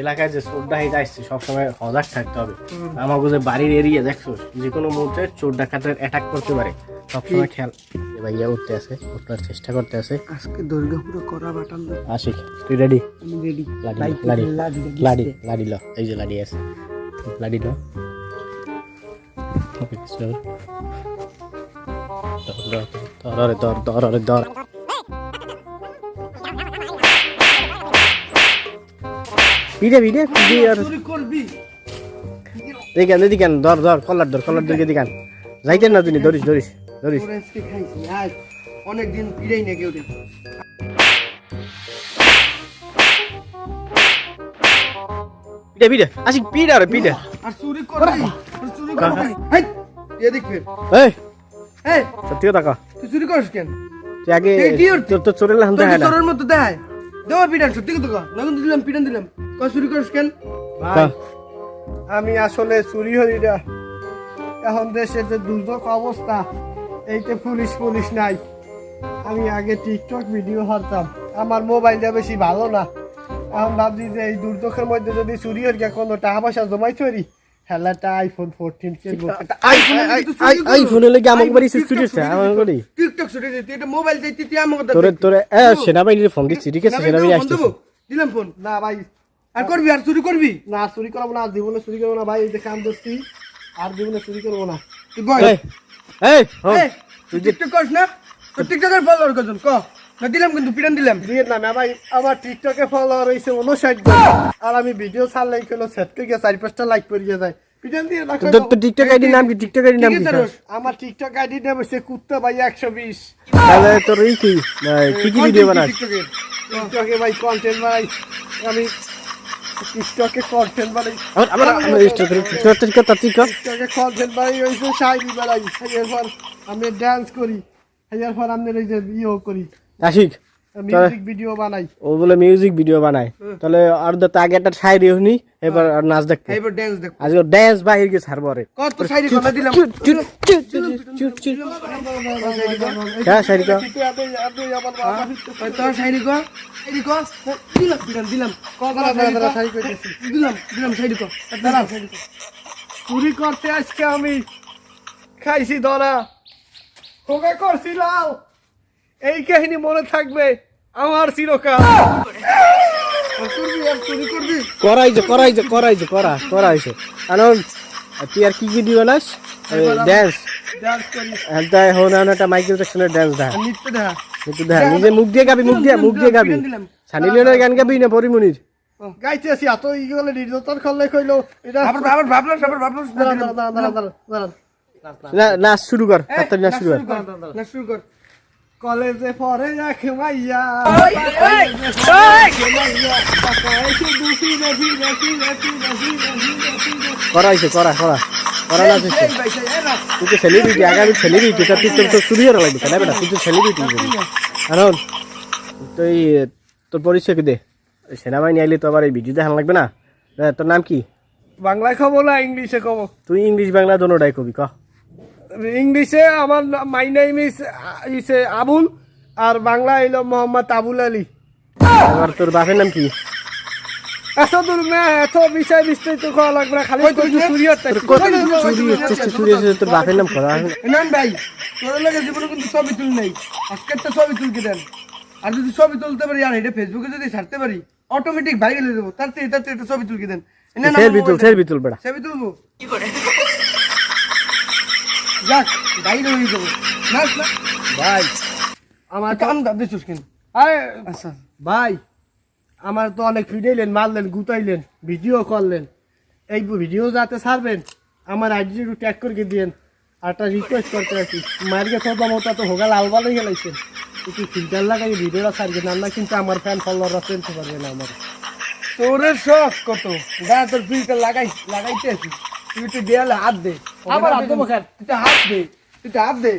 এলাকায় যে চোর ডাকাত আসছে সবসময় সজাগ থাকতে হবে। আমাকে যে বাড়ির এরিয়া দেখছ? যে কোনো মুহূর্তে চোর ডাকাতের অ্যাটাক করতে পারে। সবসময় খেয়াল ভাইয়া উঠতে আছে উঠার চেষ্টা করতে আছে। আজকে দুর্গাপুরে করা আশিক তুই রেডি আমি রেডি লাডি লাডি লাডি লাডি ল এই যে লাডি আছে। লাডি ল। ধর ধর ধর ধর। করবি। দেখান দেখান ধর ধর কলার ধর কলার দিকে দেখান। যাইতেন না তুমি ধরিস ধরিস ধরিস। তোরা আজকে অনেকদিন পিড়াই না কেউ পিড়ে পিড়ে আশিক পিড়ে আর পিড়ে আর চুরি করবি আর চুরি করবি। হাই এদিক ফের। এই এই সত্যি কথা তুই চুরি করিস কেন? তুই আগে? তোর তো চোরের লাহান তোর দেখা না। চোরের মতো দেখায়? দেওয়া পিটান সত্যি কথা দিলাম পিটান দিলাম। চুরি করিস কেন? কহ। আমি আসলে চুরি হই না। এখন দেশের যে দুর্যোগ অবস্থা এইতে পুলিশ পুলিশ নাই। আমি আগে টিকটক ভিডিও হারতাম। আমার মোবাইলটা বেশি ভালো না। এখন ভাবছি যে এই দুর্যোগের মধ্যে যদি চুরি হয়ে গিয়ে কোনো টাকা পয়সা জমাই তৈরি খেলাটা আইফোন ফোরটিন আইফোনে লেগে আমাকে বাড়ি চুরি হচ্ছে আমার বাড়ি। টিকটক চুরি দিতে এটা মোবাইল দিতে তুই আমাকে তোরে তোরে সেনাবাহিনীর ফোন দিচ্ছি ঠিক আছে সেনাবাহিনী আসতেছে। দিলাম ফোন না ভাই আর করবি আর চুরি করবি? না চুরি করব না জীবনে চুরি করব না ভাই এই যে কাম করছি আর জীবনে চুরি করব না। তুই বল। এই এই তুই টিকটক করিস না? তোর টিকটকের ফলোয়ার কজন? ক? না দিলাম কিন্তু পিটান দিলাম। দিয়ে না ভাই আমার টিকটকে ফলোয়ার হইছে উনষাট জন। আর আমি ভিডিও কোনো সেট করে গিয়ে চারি পাঁচটা লাইক যায়। পিটান দিয়ে না তো টিকটক আইডি নাম কি? টিকটক আইডি নাম কি আমার টিকটক আইডি নাম হচ্ছে কুত্তা ভাই একশো বিশ। তাহলে তোর কি? এই কি কি ভিডিও বানাস? টিকটকে ভাই কন্টেন্ট বানাই আমি টিকটকে কন্টেন্ট বানাই আমার আমার আমার ইষ্ট করে তোর তোর কথা ঠিক কর। টিকটকে কন্টেন্ট বানাই হইছে শায়রি বানাই এরপর আমি ডান্স করি। এরপর আমি এই যে ইও করি। আশিক মিউজিক ভিডিও বানাই। ও বলে মিউজিক ভিডিও বানায়। তাহলে আর তো আগে একটা শায়রি হনি এবার আর নাচ দেখ এবার ডান্স দেখ। আজকে ড্যান্স বাহির গিয়ে ছাড়বো রে কত শায়রি কথা দিলাম। হ্যাঁ শায়রি কর তোর শায়রি কর শায়রি কর দিলাম দিলাম দিলাম। দিলাম দিলাম শায়রি কর দাঁড়া। চুরি করতে আজকে আমি খাইছি ধরা খোকা করছিলাম। এই কাহিনী মনে থাকবে আমার চিরকাল। করবি আর চুরি করবি করাইছে করাইছে করাইছে করা করাইছে কারণ তুই আর কি কি দিও নাস ড্যান্স ডান্স করি। তাই একটা মাইকেল জ্যাকসনের ড্যান্স দেখা। নৃত্য দেখা। নিজে মুখ দিয়ে গাবি মুখ দিয়ে মুখ দিয়ে গাবি। দিলাম। সানি লিওনের গান গাবি না পরিমণির গাইতে আছি এত ইগুলো নির্যাতন করলে কইলো এটা আবার আবার ভাবলাম আবার ভাবলাম দাঁড়া দাঁড়া দাঁড়া দাঁড়া না নাচ শুরু কর তাড়াতাড়ি নাচ শুরু কর না শুরু কর। কলেজে পরে রাখে মাইয়া। করাইছে করা করা। করা হচ্ছে তুই তো সেলিব্রিটি আগামী সেলিব্রিটি তা তুই তোর শুরু হওয়া লাগবে তাই বেটা? তুই তো সেলিব্রিটি কারণ তুই তোর পরিচয় কি দে? সেনাবাহিনী আইলে তো আবার এই ভিডিও দেখান লাগবে না? তোর নাম কি? বাংলায় খাব না ইংলিশে খাব তুই ইংলিশ বাংলা দোনোটাই কবি ক? ইংলিশে আমার মাই নেম ইস ইসে আবুল আর বাংলা এলো মোহাম্মদ আবুল আলী। এবার তোর বাপের নাম কি? এত দূর না এত বিষয় বিস্তারিত খাওয়া লাগবে না খালি তুই চুরি হচ্ছে। তোর চুরি হচ্ছে চুরি হচ্ছে তোর বাপের নাম করা নান ভাই তোর লাগে জীবনে কিন্তু ছবি তুল নেই। আজকে একটা ছবি তুলকে দেন। আর যদি ছবি তুলতে পারি আর এটা ফেসবুকে যদি ছাড়তে পারি অটোমেটিক ভাইরাল হয়ে যাব। তার থেকে তার থেকে ছবি তুলকে দেন। বিতুল mobile ফের বিতুল বেড়া। ছবি তুলবো? যাক ভাইরাল হয়ে যাব। নাচ না? ভাই। আমার কাম দাবি চুস্কিন আরে আচ্ছা। ভাই আমার তো অনেক ফিডাইলেন মারলেন গুতাইলেন ভিডিও করলেন। এই ভিডিও যাতে ছাড়বেন আমার আইডি একটু ট্যাগ করে দিয়েন। আর একটা রিকোয়েস্ট করতে আছি। মার্কে সব মতো তো হোগা লাল ভালো গেলাইছেন একটু ফিল্টার লাগাই ভিডিওটা ছাড়বেন আমরা কিন্তু আমার ফ্যান ফলোয়াররা চিনতে পারবে না আমার। তোরের শখ কত? দা তোর ফিল্টার লাগাই লাগাইতে আছি। তুই একটু দেয়ালে হাত দে। আবার হাত দে হাত দে।